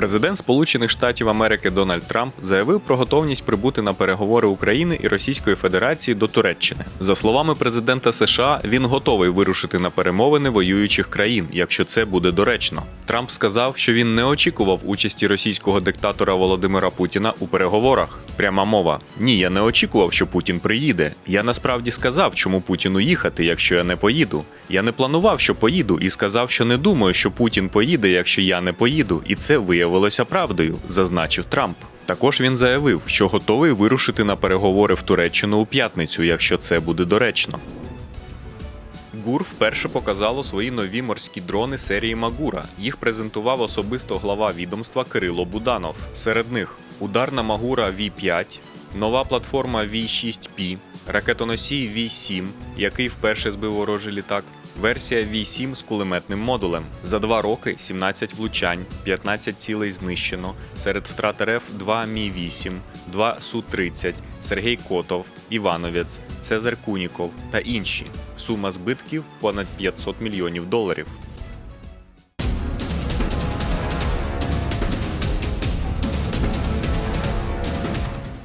Президент Сполучених Штатів Америки Дональд Трамп заявив про готовність прибути на переговори України і Російської Федерації до Туреччини. За словами президента США, він готовий вирушити на перемовини воюючих країн, якщо це буде доречно. Трамп сказав, що він не очікував участі російського диктатора Володимира Путіна у переговорах. Пряма мова: ні, я не очікував, що Путін приїде. Я насправді сказав, чому Путіну їхати, якщо я не поїду. Я не планував, що поїду, і сказав, що не думаю, що Путін поїде, якщо я не поїду, і це виявилося правдою, зазначив Трамп. Також він заявив, що готовий вирушити на переговори в Туреччину у п'ятницю, якщо це буде доречно. ГУР вперше показало свої нові морські дрони серії Магура. Їх презентував особисто глава відомства Кирило Буданов. Серед них ударна Магура V5, нова платформа V6P, ракетоносій V7, який вперше збив ворожий літак. Версія V7 з кулеметним модулем. За два роки 17 влучань, 15 цілей знищено. Серед втрат РФ 2 Мі-8, 2 Су-30, Сергій Котов, Івановець, Цезар Куніков та інші. Сума збитків понад 500 мільйонів доларів.